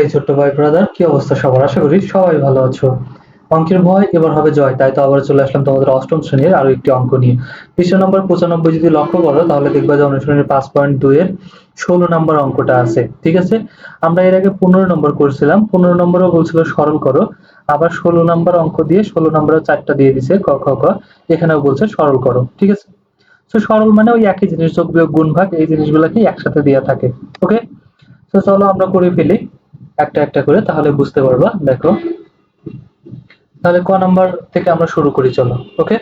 এই ছোট্ট ভাই ব্রাদার কি অবস্থা সবার? আশা করি সবাই ভালো আছো। অঙ্কের ভয় এবার হবে জয়, তাই তো আবার চলে আসলাম তোমাদের অষ্টম শ্রেণির আরও একটি অঙ্ক নিয়ে। পৃষ্ঠ নম্বর পঁচানব্বই যদি লক্ষ্য করো, তাহলে দেখবা যে অনুশীলনের পাঁচ পয়েন্ট দুই এর ষোলো নম্বর অঙ্কটা আছে, ঠিক আছে? আমরা এর আগে পনেরো নম্বর করছিলাম, পনেরো নম্বরও বলছিল সরল করো। আবার ষোলো নম্বর অঙ্ক দিয়ে ষোলো নম্বরের চারটা দিয়ে দিছে, ক, খ ক এখানেও বলছে সরল করো, ঠিক আছে? তো সরল মানে ওই একই জিনিস, যোগ বিয়োগ গুণ ভাগ, এই জিনিসগুলোকে একসাথে দেওয়া থাকে ওকে তো চলো আমরা করে ফেলি। একটা একটা করে, তাহলে বুঝতে পারবা, দেখো। তাহলে ক নাম্বার থেকে আমরা শুরু করি, চলো, ওকে?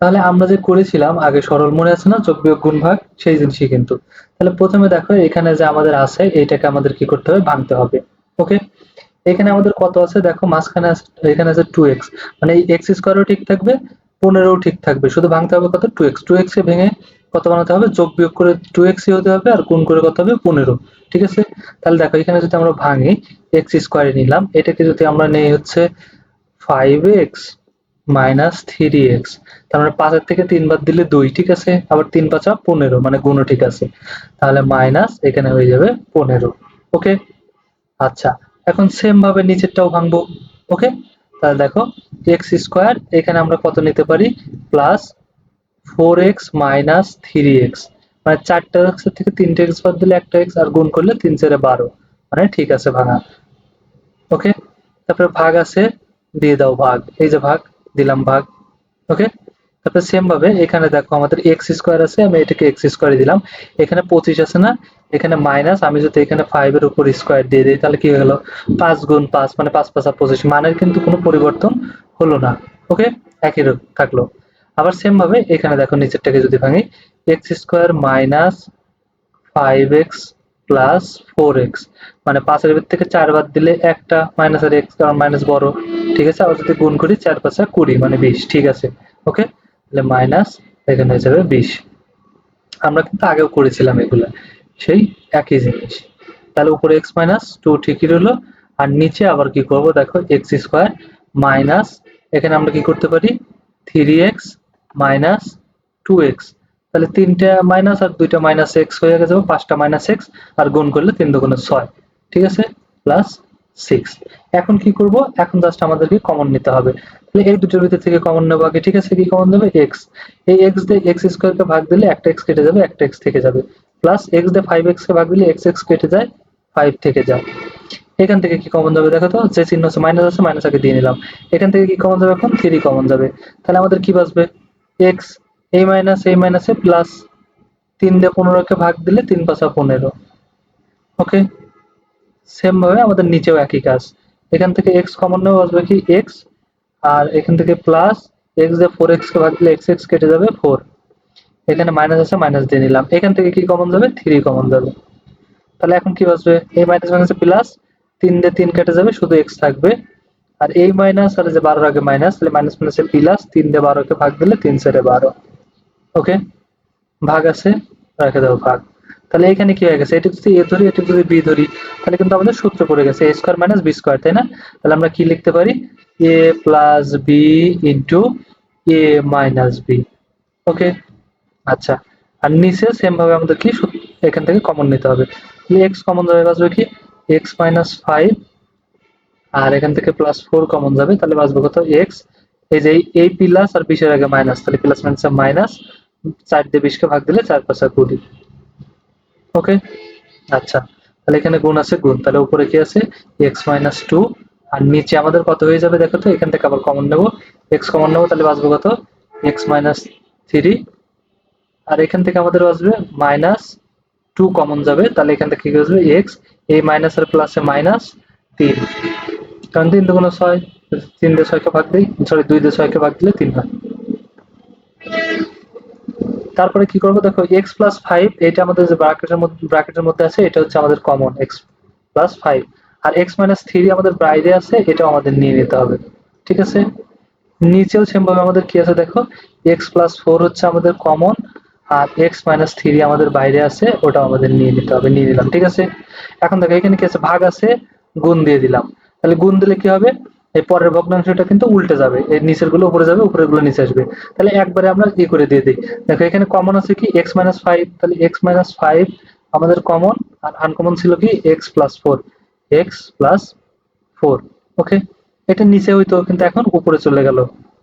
তাহলে আমরা যে করেছিলাম, আগে সরল মনে আছে না, যোগ বিয়োগ গুণ ভাগ, সেই জিনিসই কিন্তু। তাহলে প্রথমে দেখো, এখানে যে আমাদের আছে এইটাকে আমাদের কি করতে হবে? ভাঙতে হবে, ওকে? এখানে আমাদের কত আছে? দেখো, মাঝখানে আছে, এখানে আছে টু এক্স মানে এই এক্স স্কোয়ারও ঠিক থাকবে পনেরো ঠিক থাকবে। শুধু ভাঙতে হবে কত? টু এক্স টু এক্স ভেঙে কত বানাতে হবে? যোগ বিয়োগ করে টু এক্স হতে হবে আর গুণ করে কত হবে? পনেরো। ঠিক আছে? তাহলে দেখো, এখানে যদি আমরা ভাঙি এক্স স্কোয়ারে নিলাম, এটাকে যদি আমরা নেই হচ্ছে five x minus three x মানে পাঁচের থেকে তিনবার দিলে দুই, ঠিক আছে? আবার তিন পাঁচা পনেরো মানে গুণও ঠিক আছে। তাহলে মাইনাস এখানে হয়ে যাবে পনেরো। ওকে আচ্ছা এখন সেম ভাবে নিচেরটাও ভাঙবো। ওকে তাহলে দেখো এক্স স্কোয়ার এখানে আমরা কত নিতে পারি? Plus four x minus three x মানে চারটা এক্স থেকে তিনটে এক্স বাদ দিলে একটা এক্স আর গুণ করলে তিন চারে বারো। মানে ঠিক আছে ভাঙা। ওকে? তারপরে ভাগ আছে, দিয়ে দাও ভাগ। এই যে ভাগ, দিলাম ভাগ। ওকে? তারপরে সেম ভাবে এখানে দেখো আমাদের এক্স স্কোয়ার আছে, আমি এটাকে এক্স স্কোয়ার দিলাম। এখানে পঁচিশ আছে না? এখানে মাইনাস আমি যদি এখানে ফাইভ এর উপর স্কোয়ার দিয়ে দিই, তাহলে কি হয়ে গেল? পাঁচ গুণ পাঁচ মানে পাঁচ পাঁচা পঁচিশ মানের কিন্তু কোনো পরিবর্তন হলো না ওকে একই থাকল। আবার সেম ভাবে এখানে দেখো নিচেরটাকে যদি ভাঙি x square minus five x plus four x মানে পাঁচের ভিতর থেকে চার বাদ দিলে একটা মাইনাস আর এক্স কারণ মাইনাস বড়, ঠিক আছে? আবার যদি গুণ করি, চার পাঁচা কুড়ি মানে বিশ, ঠিক আছে? ওকে তাহলে মাইনাস এখানে হয়ে যাবে বিশ। আমরা কিন্তু আগেও করেছিলাম এগুলা। সেই একই জিনিস। তাহলে উপরে এক্স মাইনাস টু ঠিকই রইল, আর নিচে আবার কি করব? দেখো এক্স স্কোয়ার মাইনাস এখানে আমরা কি করতে পারি? Three x minus two x তাহলে তিনটা মাইনাস আর দুইটা মাইনাস এক্স হয়ে গেছে, পাঁচটা মাইনাস এক্স আর গুণ করলে তিন দুগুণে ছয়। ঠিক আছে? প্লাস সিক্স এখন কি করব? এখন জাস্ট আমাদেরকে কমন নিতে হবে। তাহলে এই দুটোর ভিতর থেকে কমন নেব আগে। ঠিক আছে? কি কমন দেবে এক্স এই এক্স দিয়ে এক্স স্কোয়ারকে ভাগ দিলে একটা এক্স কেটে যাবে, একটা এক্স থেকে যাবে। প্লাস এক্স দিয়ে ফাইভ এক্স কে ভাগ দিলে এক্স এক্স কেটে যায় ফাইভ থেকে যায়। এখান থেকে কি কমন যাবে দেখো তো? যে চিহ্ন আছে মাইনাস আছে মাইনাস আগে দিয়ে নিলাম। এখান থেকে কি কমন যাবে এখন? থ্রি কমন যাবে। তাহলে আমাদের কি বাঁচবে? এক্স এই মাইনাস এই মাইনাসে প্লাস তিন দিয়ে পনেরোকে ভাগ দিলে তিন পাঁচা পনেরো। ওকে সেম ভাবে আমাদের নিচেও একই কাজ। এখান থেকে এক্স কমন নেওয়া আসবে কি? এক্স আর এখান থেকে প্লাস এক্স দিয়ে ফোর এক্স কে ভাগ দিলে এক্স এক্স কেটে যাবে ফোর এখানে মাইনাস আছে মাইনাস দিয়ে নিলাম। এখান থেকে কি কমন যাবে? থ্রি কমন যাবে। তাহলে এখন কি বাঁচবে? এই মাইনাস মাইনাসে প্লাস তিন দিয়ে তিন কেটে যাবে, শুধু এক্স থাকবে। আর এই মাইনাস আর যে বারোর আগে মাইনাস তাহলে মাইনাস মাইনাসে প্লাস তিন দিয়ে বারোকে ভাগ দিলে তিন সেরে বারো। ওকে ভাগ আছে, রেখে দাও ভাগ। তাহলে এখানে কি হয়ে গেছে? এটা যদি এ ধরি এটা যদি বি ধরি। তাহলে কিন্তু আমাদের সূত্র পড়ে গেছে, a square minus b square, তাই না? তাহলে আমরা কি লিখতে পারি? A plus b into a minus b. Okay? আচ্ছা। আর নিচে সেম ভাবে আমাদের কি এখান থেকে কমন নিতে হবে। এক্স কমন যাবে, বাঁচবে কি? এক্স মাইনাস ফাইভ আর এখান থেকে প্লাস ফোর কমন যাবে, তাহলে বাঁচবে কত? এক্স এই যে এই প্লাস আর বিশের আগে মাইনাস তাহলে প্লাস মাইনাস মাইনাস চার দিয়ে বিশকে ভাগ দিলে চার পাঁচা কুড়ি। ওকে আচ্ছা। তাহলে এখানে গুণ আছে, গুণ। তাহলে উপরে কি আছে? এক্স মাইনাস টু আর নিচে আমাদের কত হয়ে যাবে দেখো তো? এখান থেকে আবার কমন নেব। এক্স কমন নেব, তাহলে বাঁচবে কত? এক্স মাইনাস থ্রি আর এখান থেকে আমাদের বাঁচবে মাইনাস টু কমন যাবে। তাহলে এখান থেকে কি আসবে? এক্স এই মাইনাস আর প্লাসে মাইনাস তিন। কারণ তিন দুগুণ ছয়। তিন দিয়ে ছয়কে ভাগ দিই। সরি দুই দিয়ে ছয়কে ভাগ দিলে তিন হয়। তারপরে কি করব? দেখো এক্স প্লাস ফাইভ এটা আমাদের যে ব্র্যাকেটের মধ্যে ব্র্যাকেটের মধ্যে আছে, এটা হচ্ছে আমাদের কমন এক্স প্লাস ফাইভ আর এক্স মাইনাস থ্রি আমাদের বাইরে আছে, এটাও আমাদের নিয়ে নিতে হবে, ঠিক আছে? নিচেও সেম ভাবে আমাদের কি আছে দেখো? এক্স প্লাস ফোর হচ্ছে আমাদের কমন আর এক্স মাইনাস থ্রি আমাদের বাইরে আছে, ওটাও আমাদের নিয়ে নিতে হবে, নিয়ে নিলাম, ঠিক আছে? এখন দেখো, এখানে কি আছে? ভাগ আছে, গুণ দিয়ে দিলাম। তাহলে গুণ দিলে কি হবে? এই পরের ভগ্নাংশটা কিন্তু উল্টে যাবে। এই নিচেরগুলো উপরে যাবে উপরেরগুলো নিচে আসবে। তাহলে একবারে আমরা ই করে দিয়ে দিই। দেখো, এখানে কমন আছে কি? এক্স মাইনাস ফাইভ তাহলে এক্স মাইনাস ফাইভ আমাদের কমন আর আনকমন ছিল কি? X plus four x plus four okay এটা নিচে হইতো, কিন্তু এখন উপরে চলে গেল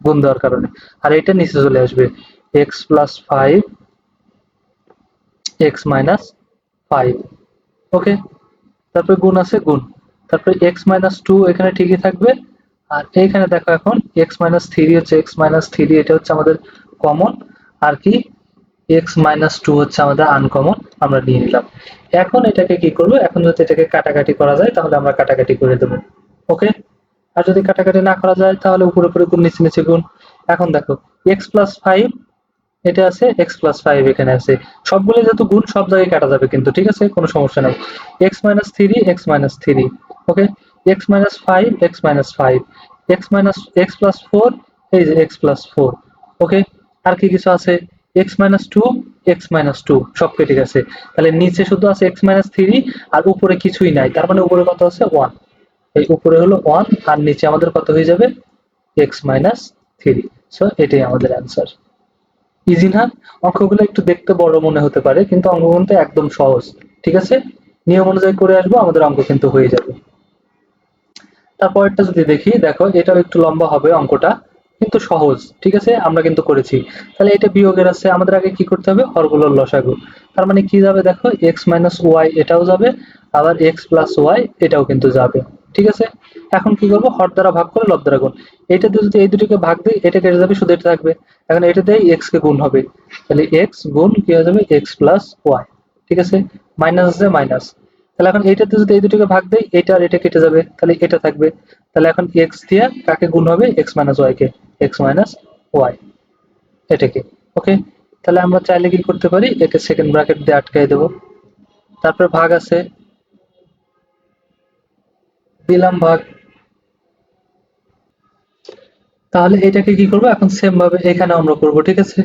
গুণ দেওয়ার কারণে। আর এটা নিচে চলে আসবে। X plus five x minus five okay তারপরে গুণ আছে, গুণ। তারপরে এক্স মাইনাস টু এখানে ঠিকই থাকবে। আর এইখানে দেখো এখন এক্স মাইনাস থ্রি হচ্ছে এক্স মাইনাস থ্রি এটা হচ্ছে আমাদের কমন আর কি? এক্স মাইনাস টু হচ্ছে আমাদের আনকমন আমরা নিয়ে নিলাম। এখন এটাকে কি করব? এখন যদি এটাকে কাটাকাটি করা যায়, তাহলে আমরা কাটাকাটি করে দেবো। ওকে আর যদি কাটাকাটি না করা যায়, তাহলে উপরে উপরে গুণ, নিচে নিচে গুণ। এখন দেখো এক্স প্লাস ফাইভ এটা আছে এক্স প্লাস ফাইভ এখানে আছে। সবগুলো যেহেতু গুণ, সব জায়গায় কাটা যাবে কিন্তু, ঠিক আছে? কোনো সমস্যা নাই। X minus three x minus three okay x minus five x minus five x minus x plus four এই যে এক্স প্লাস ফোর ওকে আর কি কিছু আছে? X minus two x minus two সব কেটে গেছে। তাহলে নিচে শুধু আছে এক্স মাইনাস থ্রি আর উপরে কিছুই নাই। তার মানে উপরে কত আছে? ওয়ান এই উপরে হলো ওয়ান আর নিচে আমাদের কত হয়ে যাবে? এক্স মাইনাস থ্রি সো এটাই আমাদের অ্যান্সার ইজি না? অঙ্কগুলো একটু দেখতে বড় মনে হতে পারে, কিন্তু অঙ্ক কিন্তু একদম সহজ। ঠিক আছে? নিয়ম অনুযায়ী করে আসব, আমাদের অঙ্ক কিন্তু হয়ে যাবে। তারপরটা যদি দেখি, দেখো, এটাও একটু লম্বা হবে অঙ্কটা, কিন্তু সহজ, ঠিক আছে? আমরা কিন্তু করেছি। তাহলে এটা বিয়োগের আছে, আমাদের আগে কি করতে হবে? হরগুলোর লসাগু। তার মানে কি যাবে দেখো? এক্স মাইনাস ওয়াই এটাও যাবে, আবার এক্স প্লাস ওয়াই এটাও কিন্তু যাবে, ঠিক আছে? এখন কি করব? হর দ্বারা ভাগ করে লব দ্বারা গুণ। এটা দিয়ে যদি এই দুটোকে ভাগ দিই, এটা কেটে যাবে, শুধু এটা থাকবে। এখন এটা দিয়ে এক্স কে গুণ হবে। তাহলে এক্স গুণ কি হয়ে যাবে? এক্স প্লাস ওয়াই ঠিক আছে? মাইনাস আছে মাইনাস তাহলে এখন এইটাতে যদি এই দুটোকে ভাগ দেই এটা আর এটা কেটে যাবে। তাহলে এটা থাকবে। তাহলে এখন এক্স দিয়ে কাকে গুণ হবে? এক্স মাইনাস ওয়াই কে। এক্স মাইনাস ওয়াই এটাকে। ওকে তাহলে আমরা চাইলে কি করতে পারি? একে সেকেন্ড ব্র্যাকেট দিয়ে আটকাই দেব। তারপরে ভাগ আছে। দিলাম ভাগ। তাহলে এটাকে কি করব? এখন সেম ভাবে এখানে আমরা করব, ঠিক আছে?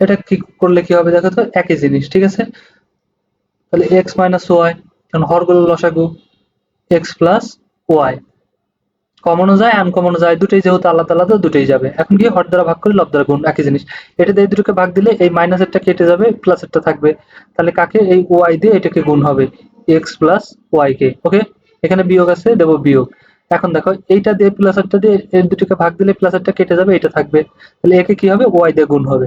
এটা কি করলে কি হবে দেখো তো? একই জিনিস, ঠিক আছে? তাহলে এক্স মাইনাস ওয়াই কারণ হরগুলো লসাগু এক্স প্লাস ওয়াই কমনও যায় আনকমনও যায়, দুটোই যেহেতু আলাদা আলাদা, দুটোই যাবে। এখন কি হর দ্বারা ভাগ করে লব দ্বারা গুণ, একই জিনিস। এটা দিয়ে দুটোকে ভাগ দিলে এই মাইনাসেরটা কেটে যাবে প্লাসেরটা থাকবে। তাহলে কাকে? এই ওয়াই দিয়ে এটাকে গুণ হবে এক্স প্লাস ওয়াই কে। ওকে এখানে বিয়োগ আছে, দেবো বিয়োগ। এখন দেখো, এইটা দিয়ে প্লাসেরটা দিয়ে এই দুটোকে ভাগ দিলে প্লাসেরটা কেটে যাবে, এটা থাকবে। তাহলে একে কি হবে? ওয়াই দিয়ে গুণ হবে।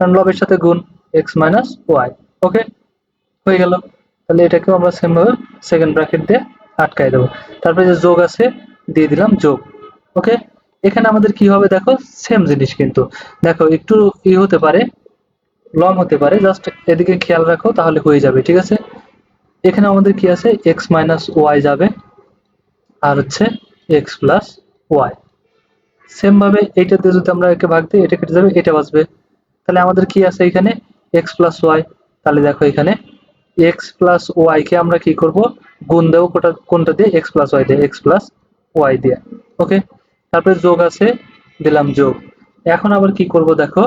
কারণ লবের সাথে গুণ এক্স মাইনাস ওয়াই ওকে হয়ে গেল। তাহলে এটাকেও আমরা সেম ভাবে সেকেন্ড ব্র্যাকেট দিয়ে আটকাই দেবো। তারপরে যে যোগ আছে, দিয়ে দিলাম যোগ। ওকে এখানে আমাদের কি হবে দেখো? সেম জিনিস কিন্তু। দেখো, একটু ই হতে পারে লং হতে পারে। জাস্ট এদিকে খেয়াল রাখো, তাহলে হয়ে যাবে, ঠিক আছে? এখানে আমাদের কি আছে? এক্স মাইনাস ওয়াই যাবে, আর হচ্ছে এক্স প্লাস ওয়াই সেম ভাবে এইটাতে যদি আমরা একে ভাগ দিই, এটা কেটে যাবে, এটা বাঁচবে। তাহলে আমাদের কি আছে এখানে? এক্স প্লাস ওয়াই তাহলে দেখো এখানে এক্স প্লাস ওয়াই কে আমরা কি করব? গুণ দেবো কোটা, কোনটা দিয়ে? এক্স প্লাস ওয়াই দিয়ে এক্স প্লাস ওয়াই দিয়ে। ওকে তারপরে যোগ আছে, দিলাম যোগ। এখন আবার কি করব দেখো?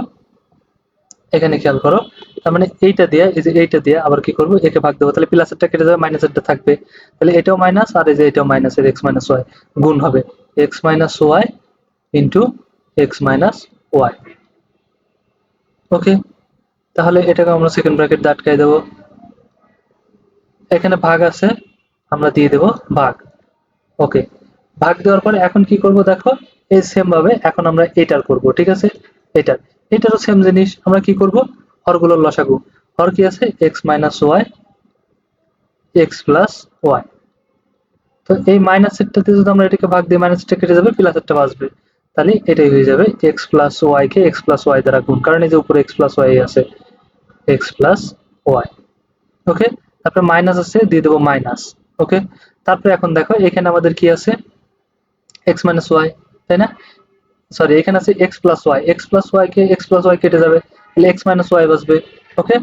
এখানে খেয়াল করো। তার মানে এইটা দিয়ে, এই যে এইটা দিয়ে আবার কি করব? একে ভাগ দেবো। তাহলে প্লাসেরটা কেটে যাবে মাইনাসেরটা থাকবে। তাহলে এটাও মাইনাস আর এই যে এটাও মাইনাস এর এক্স মাইনাস ওয়াই গুণ হবে। X minus y into x minus y okay তাহলে এটাকে আমরা সেকেন্ড ব্র্যাকেট আটকাই দেবো। এখানে ভাগ আছে, আমরা দিয়ে দেব ভাগ। ওকে ভাগ দেওয়ার পরে এখন কি করব দেখো? এই সেম ভাবে এখন আমরা এটার করব, ঠিক আছে? এটার। এটারও সেম জিনিস, আমরা কি করব? হরগুলোর লসাগু। হর কি আছে? X minus y x plus y তো এই মাইনাসেরটাতে যদি আমরা এটাকে ভাগ দিই মাইনাসটা কেটে যাবে প্লাস প্লাসেরটা বাঁচবে। তাহলে এটাই হয়ে যাবে এক্স প্লাস ওয়াই কে এক্স প্লাস ওয়াই দ্বারা গুণ। কারণ এই যে উপরে এক্স প্লাস ওয়াই আছে এক্স প্লাস ওয়াই ওকে তারপরে মাইনাস আছে, দিয়ে দেবো মাইনাস ওকে তারপরে এখন দেখো, এখানে আমাদের কি আছে? এক্স মাইনাস ওয়াই তাই না? সরি এখানে আছে x plus y x plus y কে এক্স প্লাস ওয়াই কেটে যাবে, তাহলে এক্স মাইনাস ওয়াই বসবে ওকে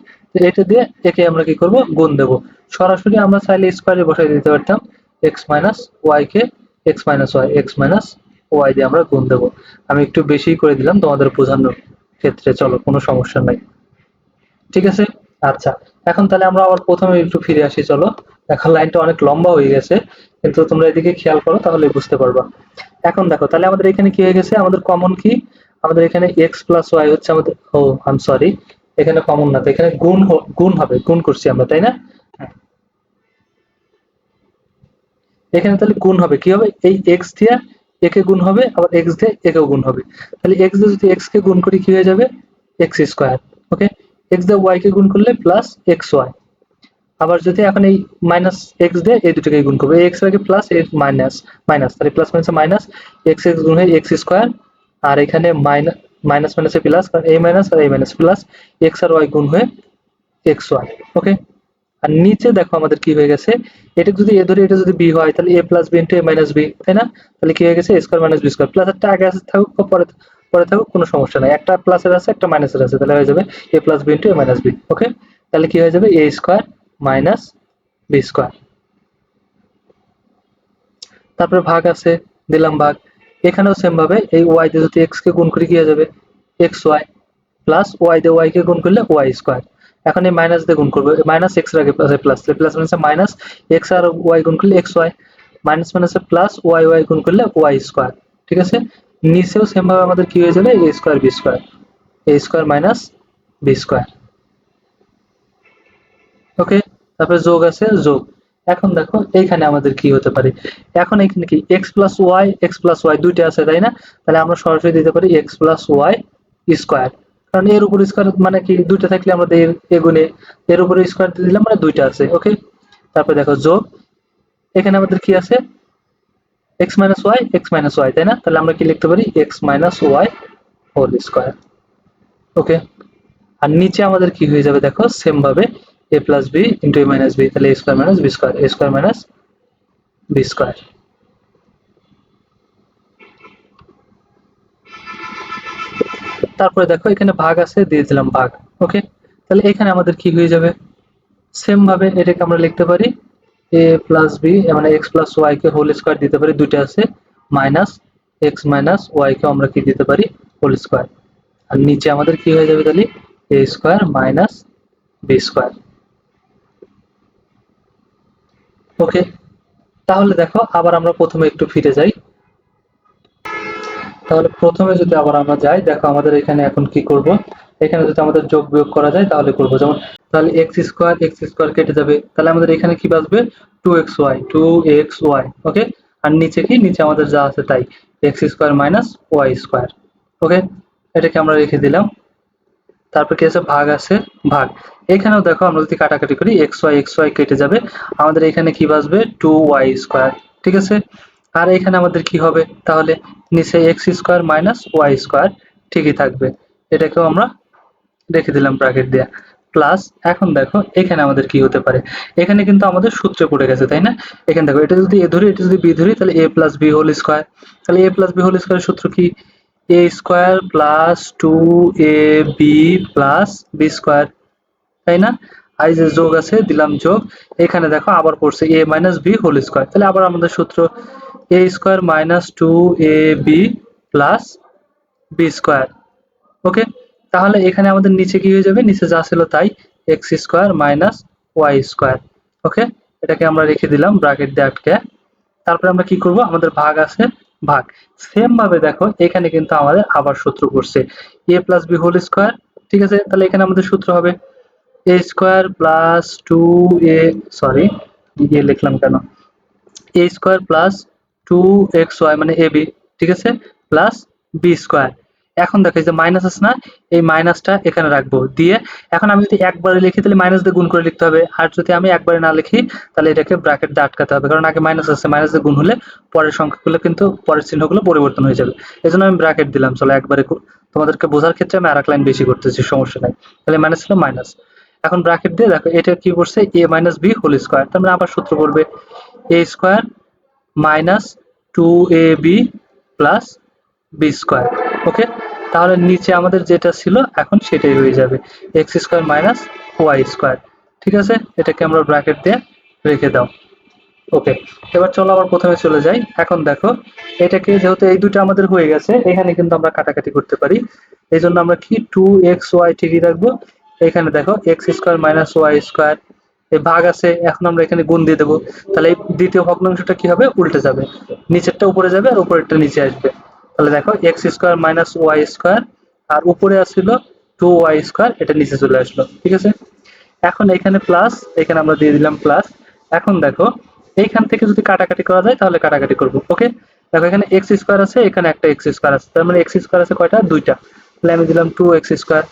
এটা দিয়ে একে আমরা কি করব? গুণ দেব। সরাসরি আমরা চাইলে স্কোয়ারে বসাই দিতে পারতাম এক্স মাইনাস ওয়াই কে x minus y x minus y দিয়ে আমরা গুণ দেব। আমি একটু বেশি করে দিলাম তোমাদের বোঝানোর ক্ষেত্রে, চলো, কোনো সমস্যা নাই। ঠিক আছে? আচ্ছা। এখন তাহলে আমরা আবার প্রথমে একটু ফিরে আসি, চলো। এখন লাইনটা অনেক লম্বা হয়ে গেছে। কিন্তু তোমরা এদিকে খেয়াল করো তাহলে বুঝতে পারবা। এখন দেখো, তাহলে আমাদের এখানে কি হয়ে গেছে? আমাদের কমন কি? আমাদের এখানে এক্স প্লাস ওয়াই হচ্ছে আমাদের ও আম সরি এখানে কমন না, তো এখানে গুণ গুণ হবে, গুণ করছি আমরা, তাই না। এখানে তাহলে গুণ হবে, কি হবে? এই এক্স দিয়ে একে গুণ হবে, আবার এক্স দিয়ে একেও গুণ হবে। তাহলে এক্স দিয়ে যদি এক্স কে গুণ করি, কি হয়ে যাবে? এক্স স্কোয়ার ওকে এক্স দিয়ে ওয়াইকে গুণ করলে প্লাস এক্স ওয়াই আবার যদি এখন এই মাইনাস এক্স দিয়ে এই দুটোকে গুণ করবে এক্স আগে প্লাস এক্স মাইনাস মাইনাস তাহলে plus minus minus x x গুণ হয়ে এক্স স্কোয়ার আর এখানে মাইনাস মাইনাস মাইনাসে প্লাস কারণ এই মাইনাস আর এই মাইনাস প্লাস এক্স আর ওয়াই গুণ হয়ে এক্স ওয়াই ওকে আর নিচে দেখো আমাদের কি হয়ে গেছে, এটা যদি এ ধরে এটা যদি বি হয়, তাহলে a plus b into a minus b তাই না? তাহলে কি হয়ে গেছে? A square minus b square plus একটা আগে আছে, থাকুক বা পরে পরে থাকুক, কোনো সমস্যা নাই। একটা প্লাসের আছে, একটা মাইনাসের আছে, তাহলে হয়ে যাবে a plus b into a minus b okay তাহলে কি হয়ে যাবে? A square minus b square তারপরে ভাগ আছে, দিলাম ভাগ। এখানেও সেম ভাবে, এই ওয়াই দিয়ে যদি এক্স কে গুণ করি, কি হয়ে যাবে? এক্স ওয়াই প্লাস ওয়াই দিয়ে ওয়াই কে গুণ করলে ওয়াই স্কোয়ার এখন এই মাইনাস দিয়ে গুণ করব। মাইনাস এক্সের আগে প্লাস প্লাস মাইনাসে মাইনাস এক্স আর ওয়াই গুণ করলে এক্স ওয়াই মাইনাস মাইনাসে প্লাস ওয়াই ওয়াই গুণ করলে ওয়াই স্কোয়ার ঠিক আছে? নিচেও সেম ভাবে আমাদের কি হয়ে যাবে? A square b square a square minus b square okay তারপরে যোগ আছে, যোগ। এখন দেখো, এইখানে আমাদের কি হতে পারে? এখন এখানে কি? X plus y x plus y দুইটা আছে, তাই না? তাহলে আমরা সরাসরি দিতে পারি এক্স প্লাস ওয়াই স্কোয়ার কারণ এর উপর স্কোয়ার মানে কি? দুইটা থাকলে আমাদের এগুনে এর উপরে স্কোয়ার দিয়ে দিলাম মানে দুইটা আছে ওকে তারপরে দেখো, যোগ। এখানে আমাদের কি আছে? X minus y x minus y তাই না? তাহলে আমরা কি লিখতে পারি? X minus y whole square okay আর নিচে আমাদের কি হয়ে যাবে দেখো? সেম ভাবে a plus b into a minus b, তাহলে a square minus b square a square minus b square তারপরে দেখো, এখানে ভাগ আছে, দিয়ে দিলাম ভাগ ওকে তাহলে এখানে আমাদের কি হয়ে যাবে? সেম ভাবে এটাকে আমরা লিখতে পারি এ প্লাস বি মানে এক্স প্লাস ওয়াই কে হোল স্কোয়ার দিতে পারি, দুইটা আছে মাইনাস এক্স মাইনাস ওয়াই কে আমরা কি দিতে পারি হোল স্কোয়ার আর নিচে আমাদের কি হয়ে যাবে তাহলে? A square minus b square okay তাহলে দেখো, আবার আমরা প্রথমে একটু ফিরে যাই। তাহলে প্রথমে যদি আবার আমরা যাই, দেখো আমাদের এখানে এখন কি করব? এখানে যদি আমাদের যোগ বিয়োগ করা যায়, তাহলে করব। যেমন, তাহলে এক্স স্কোয়ার এক্স স্কোয়ার কেটে যাবে। তাহলে আমাদের এখানে কি বাঁচবে? Two x y two x y okay আর নিচে কি? নিচে আমাদের যা আছে তাই x square minus y square okay এটাকে আমরা রেখে দিলাম। তারপর কি আছে? ভাগ আছে, ভাগ। এখানেও দেখো, আমরা যদি কাটাকাটি করি এক্স ওয়াই এক্স ওয়াই কেটে যাবে। আমাদের এখানে কি বাঁচবে? টু ওয়াই স্কোয়ার ঠিক আছে? আর এখানে আমাদের কি হবে? তাহলে নিচে x square minus y square ঠিকই থাকবে। এটাকেও আমরা রেখে দিলাম ব্র্যাকেট দিয়ে। প্লাস এখন দেখো, এখানে আমাদের কি হতে পারে? এখানে কিন্তু আমাদের সূত্রে পড়ে গেছে, তাই না? এখানে দেখো, এটা যদি এ ধরি, এটা যদি বি ধরি, তাহলে a plus b whole square তাহলে a plus b whole square সূত্র কি? A square plus two a b plus b square তাই না? আই যে যোগ আছে, দিলাম যোগ, এখানে দেখো আবার পড়ছে a minus b whole square তাহলে আবার আমাদের সূত্র a square minus two a b plus b square okay তাহলে এখানে আমাদের নিচে কি হয়ে যাবে? নিচে যা ছিল তাই x square minus y square okay এটাকে আমরা রেখে দিলাম ব্র্যাকেট দিয়ে আটকে। তারপরে আমরা কি করব? আমাদের ভাগ আছে ভাগ। সেম ভাবে দেখো, এখানে কিন্তু আমাদের আবার সূত্র করছে a plus b whole square ঠিক আছে? তাহলে এখানে আমাদের সূত্র হবে a square plus two a sorry a লিখলাম কেন? A square plus two x y মানে এ বি ঠিক আছে? প্লাস বি স্কোয়ার এখন দেখো যে মাইনাস আছে না, এই মাইনাসটা এখানে রাখব। দিয়ে এখন আমি যদি একবারে লিখি, তাহলে মাইনাস দিয়ে গুণ করে লিখতে হবে। আর যদি আমি একবারে না লিখি, তাহলে এটাকে ব্র্যাকেট দিয়ে আটকাতে হবে। কারণ আগে মাইনাস আছে মাইনাস দিয়ে গুণ হলে পরের সংখ্যাগুলো কিন্তু পরের চিহ্নগুলো পরিবর্তন হয়ে যাবে। এই জন্য আমি ব্র্যাকেট দিলাম। চলো একবারে তোমাদেরকে বোঝার ক্ষেত্রে আমি আর এক লাইন বেশি করতেছি, সমস্যা নাই। তাহলে মাইনাস ছিল মাইনাস এখন ব্র্যাকেট দিয়ে দেখো, এটা কি করছে? A minus b whole square তার মানে আবার সূত্র করবে a square minus two a b plus b square, okay? তাহলে নিচে আমাদের যেটা ছিল এখন সেটাই হয়ে যাবে, x square minus y square, ঠিক আছে? এটাকে আমরা ব্র্যাকেট দিয়ে রেখে দাও, ওকে? এবার চলো আবার প্রথমে চলে যাই। এখন দেখো, এটাকে যেহেতু এই দুটো আমাদের হয়ে গেছে, এখানে কিন্তু আমরা কাটাকাটি করতে পারি। এই জন্য আমরা কি টু এক্স ওয়াই ঠিকই রাখব? এখানে দেখো, x square minus y square এই ভাগ আছে, এখন আমরা এখানে গুণ দিয়ে দেবো। তাহলে এই দ্বিতীয় ভগ্নাংশটা কি হবে? উল্টে যাবে। নিচেরটা উপরে যাবে আর উপরেরটা নিচে আসবে। তাহলে দেখো x square minus y square আর উপরে আসছিল টু ওয়াই স্কোয়ার এটা নিচে চলে আসলো। ঠিক আছে? এখন এখানে প্লাস এখানে আমরা দিয়ে দিলাম প্লাস এখন দেখো, এইখান থেকে যদি কাটাকাটি করা যায়, তাহলে কাটাকাটি করব। ওকে দেখো, এখানে এক্স স্কোয়ার আছে, এখানে একটা এক্স স্কোয়ার আছে। তার মানে এক্স স্কোয়ার আছে কয়টা? দুইটা। তাহলে আমি দিলাম টু এক্স স্কোয়ার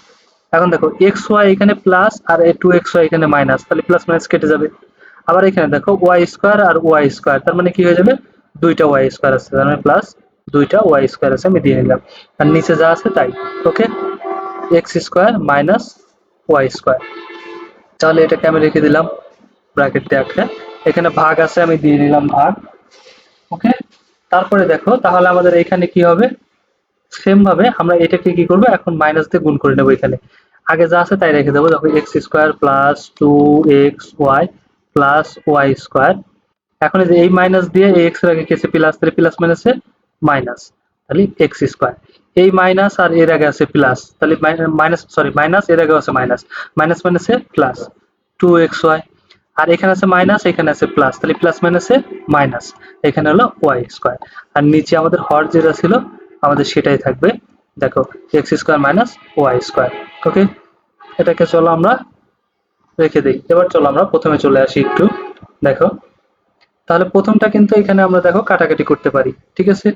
এখন দেখো এক্স ওয়াই এখানে প্লাস আর টু এক্স ওয়াই এখানে মাইনাস তাহলে প্লাস মাইনাস কেটে যাবে। আবার এখানে দেখো ওয়াই স্কোয়ার আর ওয়াই স্কোয়ার তার মানে কি হয়ে যাবে? দুইটা ওয়াই স্কোয়ার আছে, তার মানে প্লাস দুইটা ওয়াই স্কোয়ার আছে, আমি দিয়ে নিলাম। আর নিচে যা আছে তাই okay x square minus y square তাহলে এটাকে আমি রেখে দিলাম ব্র্যাকেট দিয়ে একটা এখানে ভাগ আছে, আমি দিয়ে দিলাম ভাগ ওকে তারপরে দেখো, তাহলে আমাদের এখানে কি হবে? সেম ভাবে আমরা এটাকে কি করব? এখন মাইনাস দিয়ে গুণ করে নেব এখানে। আগে যা আছে তাই রেখে দেবো। দেখো x square plus two x y plus y square এখন যে এই মাইনাস দিয়ে এক্সের আগে কেছে প্লাস তাহলে প্লাস মাইনাসে মাইনাস তাহলে এক্স স্কোয়ার এই মাইনাস আর এর আগে আছে প্লাস তাহলে মাইনাস সরি মাইনাস এর আগে আছে মাইনাস মাইনাস মাইনাসে প্লাস টু এক্স ওয়াই আর এখানে আছে মাইনাস এখানে আছে প্লাস তাহলে প্লাস মাইনাসে মাইনাস এখানে হলো ওয়াই স্কোয়ার আর নিচে আমাদের হর যেটা ছিল, আমাদের সেটাই থাকবে। দেখো x square minus y square okay এটাকে চলো আমরা রেখে দিই। এবার চলো আমরা প্রথমে চলে আসি একটু, দেখো। তাহলে প্রথমটা কিন্তু এখানে আমরা দেখো কাটাকাটি করতে পারি, ঠিক আছে?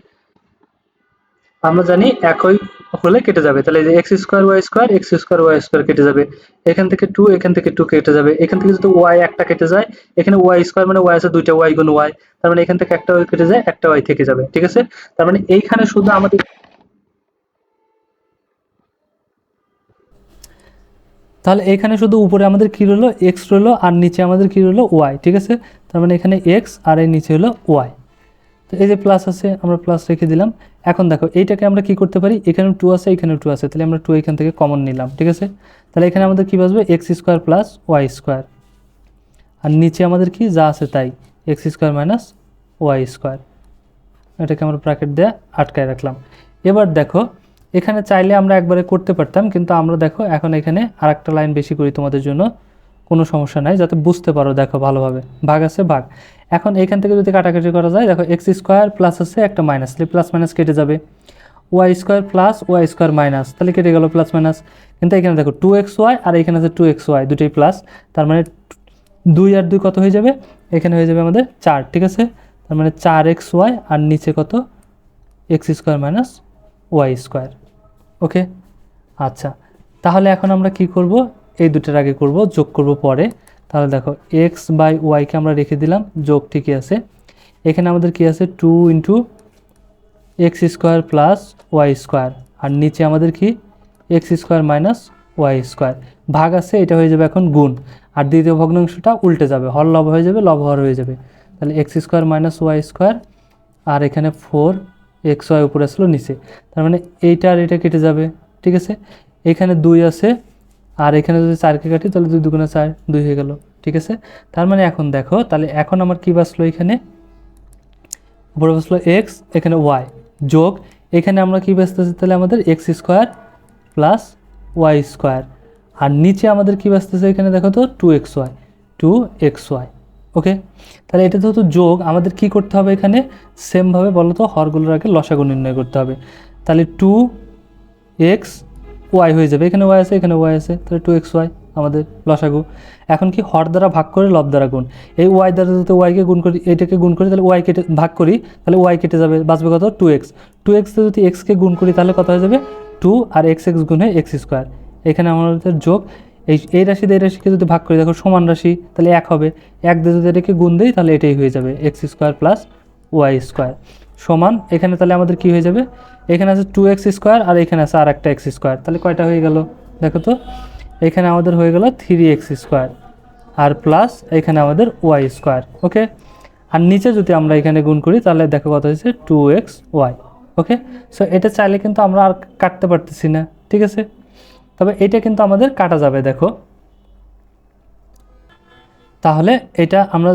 আমরা জানি একই হলে কেটে যাবে। তাহলে যে x square y square x square y square কেটে যাবে। এখান থেকে টু এখান থেকে টু কেটে যাবে। এখান থেকে যদি ওয়াই একটা কেটে যায়, এখানে ওয়াই স্কোয়ার মানে ওয়াই আছে দুইটা ওয়াই গুণ ওয়াই তার মানে এখান থেকে একটা ওয়াই কেটে যায়, একটা ওয়াই থেকে যাবে, ঠিক আছে? তার মানে এইখানে শুধু আমাদের তাহলে এখানে শুধু উপরে আমাদের কী রইল? এক্স রইল আর নিচে আমাদের কী রইল? ওয়াই ঠিক আছে? তার মানে এখানে এক্স আর এই নিচে হলো ওয়াই তো এই যে প্লাস আছে, আমরা প্লাস রেখে দিলাম। এখন দেখো, এইটাকে আমরা কি করতে পারি? এখানে টু আছে এখানে টু আছে। তাহলে আমরা টু এখান থেকে কমন নিলাম, ঠিক আছে? তাহলে এখানে আমাদের কী বাসবে x square plus y square আর নিচে আমাদের কি? যা আছে তাই। X square minus y square এটাকে আমরা ব্র্যাকেট দিয়ে আটকায় রাখলাম। এবার দেখো এখানে চাইলে আমরা একবারে করতে পারতাম, কিন্তু আমরা দেখো এখন এখানে আর একটা লাইন বেশি করি তোমাদের জন্য, কোনো সমস্যা নাই, যাতে বুঝতে পারো, দেখো ভালোভাবে। ভাগ আছে, ভাগ। এখন এখান থেকে যদি কাটাকাটি করা যায়, দেখো এক্স স্কোয়ার প্লাস আছে একটা মাইনাস তাহলে প্লাস মাইনাস কেটে যাবে। Y square plus y square minus তাহলে কেটে গেল প্লাস মাইনাস কিন্তু এখানে দেখো টু এক্স ওয়াই আর এখানে আছে টু এক্স ওয়াই দুটোই প্লাস তার মানে দুই আর দুই কত হয়ে যাবে? এখানে হয়ে যাবে আমাদের চার, ঠিক আছে? তার মানে চার এক্স ওয়াই আর নিচে কত? X square minus y square, okay? আচ্ছা তাহলে এখন আমরা কি করব? এই দুটোর আগে করব, যোগ করব পরে। তাহলে দেখো এক্স বাই ওয়াইকে আমরা রেখে দিলাম, যোগ ঠিকই আছে। এখানে আমাদের কি আছে? Two into x square plus y square আর নিচে আমাদের কি? X square minus y square ভাগ আছে, এটা হয়ে যাবে এখন গুণ। আর দ্বিতীয় ভগ্নাংশটা উল্টে যাবে হর লব হয়ে যাবে, লব হর হয়ে যাবে। তাহলে x square minus y square আর এখানে ফোর এক্স ওয়াই উপরে আসলো নিচে। তার মানে এইটা আর এটা কেটে যাবে, ঠিক আছে? এখানে দুই আছে, আর এখানে যদি চারকে কাটি, তাহলে দুই দুগুণে চার, দুই হয়ে গেল, ঠিক আছে? তার মানে এখন দেখো, তাহলে এখন আমার কি বাসলো এখানে? উপরে বসল এক্স এখানে ওয়াই যোগ, এখানে আমরা কি বাঁচতেছি? তাহলে আমাদের x square plus y square আর নিচে আমাদের কি বাঁচতেছে এখানে দেখো তো? Two x y two x y okay তাহলে এটা যেহেতু যোগ, আমাদের কি করতে হবে এখানে? সেমভাবে বলো তো, হরগুলোর আগে লসাগু নির্ণয় করতে হবে। তাহলে টু এক্স ওয়াই হয়ে যাবে। এখানে ওয়াই আছে, এখানে ওয়াই আছে। তাহলে টু এক্স ওয়াই আমাদের লসাগু। এখন কি হর দ্বারা ভাগ করে লব দ্বারা গুণ? এই ওয়াই দ্বারা যদি ওয়াইকে গুণ করি, এটাকে গুণ করি, তাহলে ওয়াই কেটে ভাগ করি, তাহলে ওয়াই কেটে যাবে। বাঁচবে কত? টু এক্স টু এক্স যদি এক্সকে গুণ করি, তাহলে কত হয়ে যাবে? টু আর এক্স এক্স গুণ হয়ে এক্স স্কোয়ার এখানে আমাদের যোগ। এই এই রাশি এই রাশিকে যদি ভাগ করি, দেখো সমান রাশি, তাহলে এক হবে। এক দিয়ে যদি এটাকে গুণ দিই, তাহলে এটাই হয়ে যাবে x square plus y square সমান, এখানে তাহলে আমাদের কি হয়ে যাবে? এখানে আছে টু এক্স স্কোয়ার আর এখানে আছে আর একটা এক্স স্কোয়ার তাহলে কয়টা হয়ে গেল? দেখো তো, এখানে আমাদের হয়ে গেল থ্রি এক্স স্কোয়ার আর প্লাস এখানে আমাদের ওয়াই স্কোয়ার ওকে আর নিচে যদি আমরা এখানে গুণ করি, তাহলে দেখো কত হয়েছে? Two x y okay so এটা চাইলে কিন্তু আমরা আর কাটতে পারতেছি না, ঠিক আছে? তবে এটা কিন্তু আমাদের কাটা যাবে, দেখো। তাহলে এটা আমরা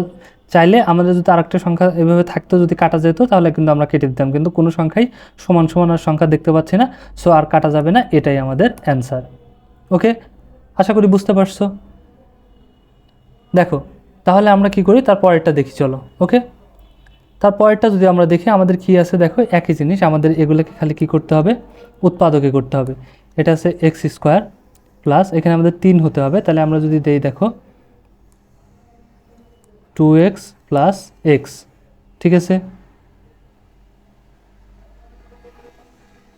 চাইলে আমাদের যদি আরেকটা সংখ্যা এভাবে থাকতো, যদি কাটা যেত, তাহলে কিন্তু আমরা কেটে দিতাম। কিন্তু কোনো সংখ্যাই সমান সমান আর সংখ্যা দেখতে পাচ্ছি না। সো আর কাটা যাবে না, এটাই আমাদের অ্যান্সার ওকে আশা করি বুঝতে পারছ? দেখো, তাহলে আমরা কি করি? তার পরেরটা দেখি, চলো। ওকে তার পরেরটা যদি আমরা দেখি, আমাদের কি আছে? দেখো, একই জিনিস। আমাদের এগুলোকে খালি কি করতে হবে? উৎপাদকে করতে হবে। এটা আছে এক্স স্কোয়ার প্লাস এখানে আমাদের তিন হতে হবে। তাহলে আমরা যদি দেই, দেখো টু এক্স প্লাস এক্স ঠিক আছে?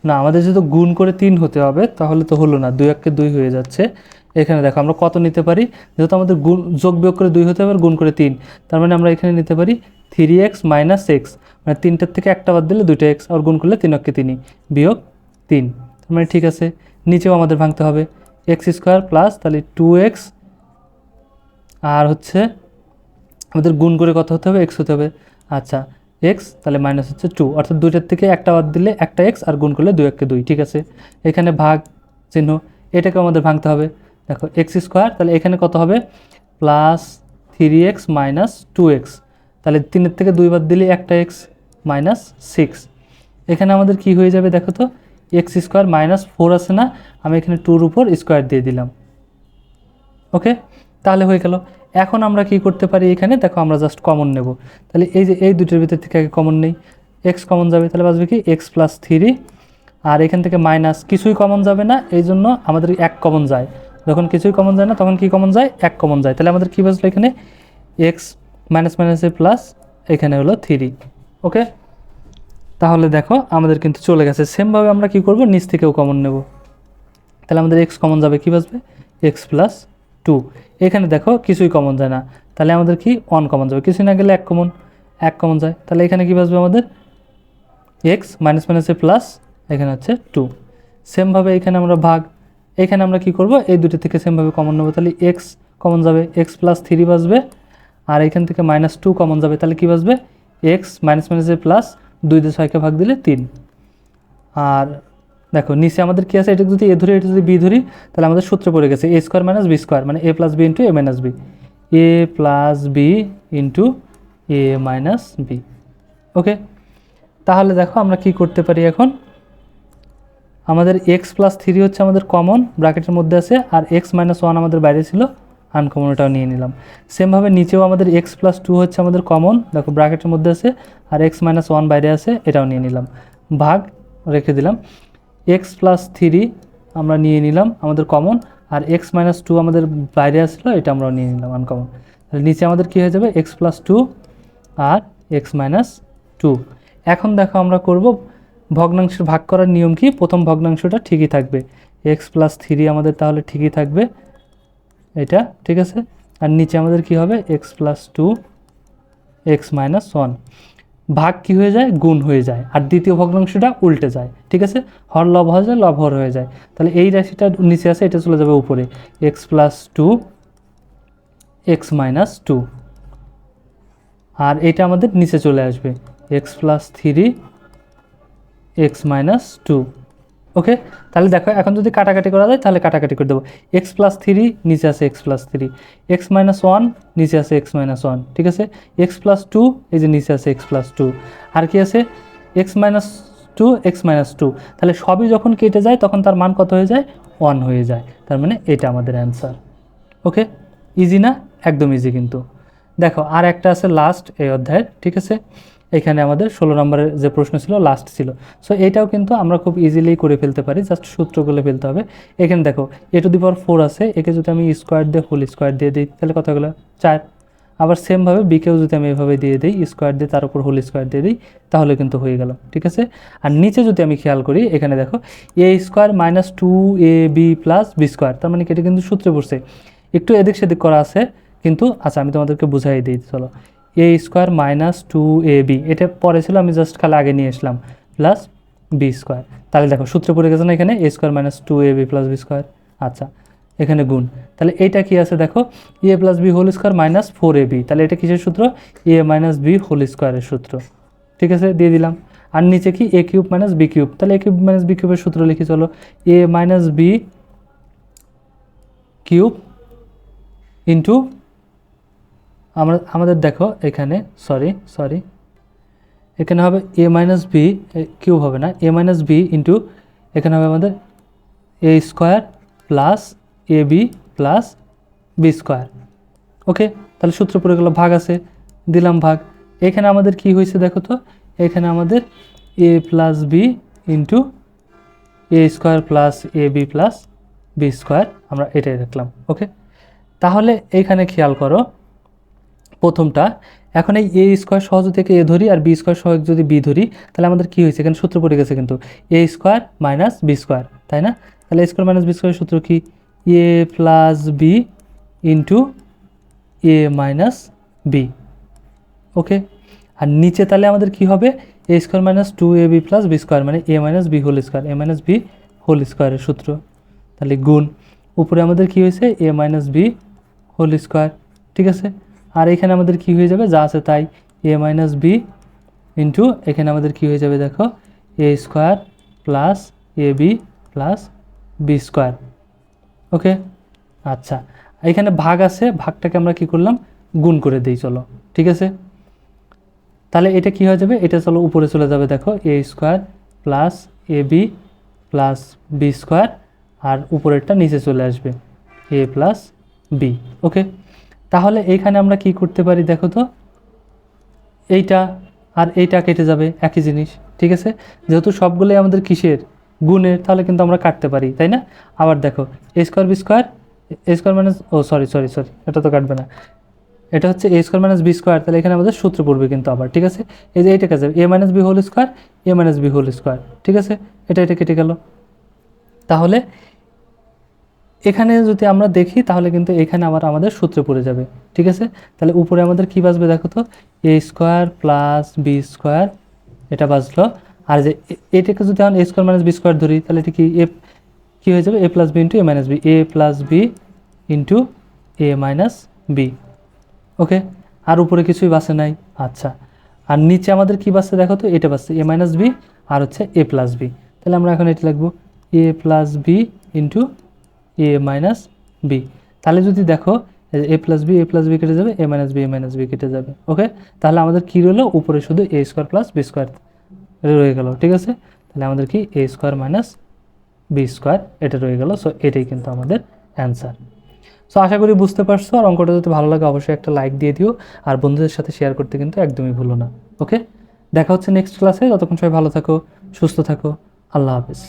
না, আমাদের যেহেতু গুণ করে তিন হতে হবে, তাহলে তো হলো না, দুই এককে দুই হয়ে যাচ্ছে। এখানে দেখো, আমরা কত নিতে পারি? যেহেতু আমাদের গুণ, যোগ বিয়োগ করে দুই হতে হবে গুণ করে তিন। তার মানে আমরা এখানে নিতে পারি থ্রি এক্স মাইনাস এক্স মানে তিনটার থেকে একটা বাদ দিলে দুইটা এক্স আর গুণ করলে তিন অক্ষে তিনই বিয়োগ তিন। তার মানে ঠিক আছে। নিচেও আমাদের ভাঙতে হবে। এক্স স্কোয়ার প্লাস তাহলে টু এক্স আর হচ্ছে আমাদের গুণ করে কত হতে হবে? এক্স হতে হবে। আচ্ছা এক্স তাহলে মাইনাস হচ্ছে টু অর্থাৎ দুইটার থেকে একটা বাদ দিলে একটা এক্স আর গুণ করলে দুই এককে দুই, ঠিক আছে? এখানে ভাগ চিহ্ন এটাকে আমাদের ভাঙতে হবে। দেখো এক্স স্কোয়ার তাহলে এখানে কত হবে? Plus three x minus two x তাহলে তিনের থেকে দুই বাদ দিলে একটা এক্স মাইনাস সিক্স এখানে আমাদের কি হয়ে যাবে দেখো তো? এক্স স্কোয়ার মাইনাস ফোর আছে না, আমি এখানে টুর উপর স্কোয়ার দিয়ে দিলাম। ওকে তাহলে হয়ে গেল। এখন আমরা কি করতে পারি এখানে? দেখো আমরা জাস্ট কমন নেব। তাহলে এই যে, এই দুটোর ভিতর থেকে আগে কমন নেই। এক্স কমন যাবে, তাহলে বাঁচবে কি? এক্স প্লাস থ্রি আর এখান থেকে মাইনাস কিছুই কমন যাবে না এই জন্য আমাদের এক কমন যায়। যখন কিছুই কমন যায় না, তখন কি কমন যায়? এক কমন যায়। তাহলে আমাদের কী বাঁচলো এখানে? এক্স মাইনাস মাইনাসে প্লাস এখানে হলো থ্রি ওকে তাহলে দেখো আমাদের কিন্তু চলে গেছে। সেমভাবে আমরা কি করব? নিচ থেকেও কমন নেব। তাহলে আমাদের এক্স কমন যাবে, কী বাঁচবে? এক্স প্লাস টু এখানে দেখো কিছুই কমন যায় না। তাহলে আমাদের কি? ওয়ান কমন যাবে। কিছুই না গেলে এক কমন এক কমন যায়। তাহলে এখানে কী বাসবে আমাদের? এক্স মাইনাস মাইনাসে প্লাস এখানে হচ্ছে টু সেমভাবে এখানে আমরা ভাগ। এখানে আমরা কি করব? এই দুটি থেকে সেমভাবে কমন নেব। তাহলে এক্স কমন যাবে। এক্স প্লাস থ্রি বাসবে আর এখান থেকে মাইনাস টু কমন যাবে। তাহলে কী বাসবে এক্স মাইনাস মাইনাসে প্লাস দুই ছয়কে ভাগ দিলে তিন। আর দেখো, নিচে আমাদের কী আছে? এটা যদি এ ধরি, এটা যদি বি ধরি, তাহলে আমাদের সূত্র পড়ে গেছে a square minus b square মানে a plus b into a minus b a plus b into a minus b okay তাহলে দেখো, আমরা কি করতে পারি এখন? আমাদের এক্স প্লাস থ্রি হচ্ছে আমাদের কমন ব্র্যাকেটের মধ্যে আছে, আর এক্স মাইনাস ওয়ান আমাদের বাইরে ছিল। আনকমন ওটাও নিয়ে নিলাম। সেমভাবে নিচেও আমাদের এক্স প্লাস টু হচ্ছে আমাদের কমন দেখো ব্র্যাকেটের মধ্যে আছে, আর এক্স মাইনাস ওয়ান বাইরে আছে, এটাও নিয়ে নিলাম। ভাগ, রেখে দিলাম। এক্স প্লাস থ্রি আমরা নিয়ে নিলাম আমাদের কমন আর এক্স মাইনাস টু আমাদের বাইরে আসলো, এটা আমরাও নিয়ে নিলাম আনকমন তাহলে নিচে আমাদের কী হয়ে যাবে? এক্স প্লাস টু আর এক্স মাইনাস টু এখন দেখো আমরা করব, ভগ্নাংশের ভাগ করার নিয়ম কি? প্রথম ভগ্নাংশটা ঠিকই থাকবে। এক্স প্লাস থ্রি আমাদের তাহলে ঠিকই থাকবে। এটা, ঠিক আছে? আর নিচে আমাদের কি হবে? X plus two x minus one ভাগ কি হয়ে যায়? গুণ হয়ে যায়। আর দ্বিতীয় ভগ্নাংশটা উল্টে যায়, ঠিক আছে? হর লব হয়ে যায়, লব হর হয়ে যায়। তাহলে এই রাশিটা নিচে আসে এটা চলে যাবে উপরে। X plus two x minus two আর এটা আমাদের নিচে চলে আসবে। X plus three x minus two okay? তাহলে দেখো, এখন যদি কাটাকাটি করা যায়, তাহলে কাটাকাটি করে দেবো। এক্স প্লাস থ্রি নিচে আছে x plus three x minus one নিচে আছে এক্স মাইনাস ওয়ান ঠিক আছে? এক্স প্লাস টু এই যে নিচে আছে এক্স প্লাস টু আর কি আছে? X minus two x minus two তাহলে সবই যখন কেটে যায়, তখন তার মান কত হয়ে যায়? ওয়ান হয়ে যায়। তার মানে এটা আমাদের অ্যান্সার ওকে? ইজি না? একদম ইজি কিন্তু। দেখো, আর একটা আছে লাস্ট এই অধ্যায়ের, ঠিক আছে? এখানে আমাদের ষোলো নম্বরের যে প্রশ্ন ছিল লাস্ট ছিল। সো এটাও কিন্তু আমরা খুব ইজিলি করে ফেলতে পারি জাস্ট সূত্রগুলো ফেলতে হবে। এখানে দেখো এ টু দি পাওয়ার ফোর আছে, একে যদি আমি স্কোয়ার দিয়ে হোল স্কোয়ার দিয়ে দিই, তাহলে কতগুলো? চার। আবার সেমভাবে বিকেও যদি আমি এভাবে দিয়ে দিই স্কোয়ার দিয়ে তার উপর হোল স্কোয়ার দিয়ে দিই, তাহলে কিন্তু হয়ে গেল, ঠিক আছে? আর নিচে যদি আমি খেয়াল করি, এখানে দেখো a square minus two a b plus b square তার মানে কি এটা কিন্তু সূত্রে পড়ছে একটু এদিক সেদিক করা আছে, কিন্তু আচ্ছা আমি তোমাদেরকে বুঝাই দিই, চলো। A square minus two a b এটা পরে ছিল, আমি জাস্ট খালি আগে নিয়ে আসলাম প্লাস বি স্কোয়ার তাহলে দেখো, সূত্রে পড়ে গেছে না এখানে? A square minus two a b plus b square আচ্ছা এখানে গুণ। তাহলে এইটা কি আছে দেখো? A plus b whole square minus four a b তাহলে এটা কিসের সূত্র? এ মাইনাস বি হোল স্কোয়ারের সূত্র। ঠিক আছে? দিয়ে দিলাম। আর নিচে কি? A cube minus b cube তাহলে এ কিউব মাইনাস বি কিউবের সূত্র লিখি, চলো। A minus b cube into আমরা, আমাদের দেখো এখানে সরি সরি এখানে হবে এ মাইনাস বি কিউব হবে না এ মাইনাস বি ইন্টু এখানে হবে আমাদের a square plus a b plus b square okay তাহলে সূত্র পড়ে গেলো ভাগ আছে, দিলাম ভাগ। এখানে আমাদের কি হয়েছে দেখো তো, এখানে আমাদের a plus b into a square plus a b plus b square আমরা এটাই রাখলাম ওকে তাহলে এইখানে খেয়াল করো প্রথমটা। এখন এই এ স্কোয়ার সহজ থেকে এ ধরি আর বি স্কোয়ার সহজ যদি বি ধরি, তাহলে আমাদের কী হয়েছে? এখানে সূত্র পড়ে গেছে কিন্তু। A square minus b square তাই না? তাহলে এ স্কোয়ার মাইনাস বি স্কোয়ারের সূত্র কি? A plus b into a minus b okay আর নিচে তাহলে আমাদের কি হবে? A square minus two a b plus b square মানে a minus b whole square a minus b whole স্কোয়ারের সূত্র। তাহলে গুণ। উপরে আমাদের কি হয়েছে? A minus b whole square ঠিক আছে? আর এখানে আমাদের কি হয়ে যাবে? যা আছে তাই এ মাইনাস বি ইন্টু এখানে আমাদের কি হয়ে যাবে দেখো? A square plus a b plus b square okay আচ্ছা। এখানে ভাগ আছে, ভাগটাকে আমরা কি করলাম? গুণ করে দিই, চলো। ঠিক আছে? তাহলে এটা কি হয়ে যাবে? এটা চলো উপরে চলে যাবে, দেখো। A square plus a b plus b square আর উপরেরটা নিচে চলে আসবে। এ প্লাস বি ওকে তাহলে এইখানে আমরা কি করতে পারি দেখো তো? এইটা আর এইটা কেটে যাবে, একই জিনিস, ঠিক আছে? যেহেতু সবগুলোই আমাদের কিসের? গুণের, তাহলে কিন্তু আমরা কাটতে পারি, তাই না? আবার দেখো a square b square a square minus O sorry sorry sorry এটা তো কাটবে না। এটা হচ্ছে a square minus b square তাহলে এখানে আমাদের সূত্র পড়বে কিন্তু আবার, ঠিক আছে? এই যে এইটা কাছে a minus b whole square a minus b whole square ঠিক আছে? এটা এটা কেটে গেল। তাহলে এখানে যদি আমরা দেখি, তাহলে কিন্তু এখানে আবার আমাদের সূত্রে পড়ে যাবে। ঠিক আছে? তাহলে উপরে আমাদের কি বাঁচবে দেখো তো? A square plus b square, এটা বাঁচলো আর যে এটাকে যদি এখন a square minus b square ধরি, তাহলে এটা কি, এ, কী হয়ে যাবে? A plus b into a minus b. A plus b into a minus b. Okay? আর উপরে কিছুই বাসে নাই। আচ্ছা। আর নিচে আমাদের কি বাসছে দেখো তো? এটা বাসছে এ মাইনাস বি, আর হচ্ছে এ প্লাস বি। তাহলে আমরা এখন এটা লিখব। A plus b into a minus b তাহলে যদি দেখো a plus b a plus b কেটে যাবে a minus b a minus b কেটে যাবে ওকে তাহলে আমাদের কী রইল? উপরে শুধু a square plus b square রয়ে গেল, ঠিক আছে? তাহলে আমাদের কি? A square minus b square এটা রয়ে গেল সো এটাই কিন্তু আমাদের অ্যান্সার সো আশা করি বুঝতে পারছ, আর অঙ্কটা যদি ভালো লাগে, অবশ্যই একটা লাইক দিয়ে দিও, আর বন্ধুদের সাথে শেয়ার করতে কিন্তু একদমই ভুলো না ওকে দেখা হচ্ছে নেক্সট ক্লাসে ততক্ষণ সবাই ভালো থাকো, সুস্থ থাকো, আল্লাহ হাফিজ।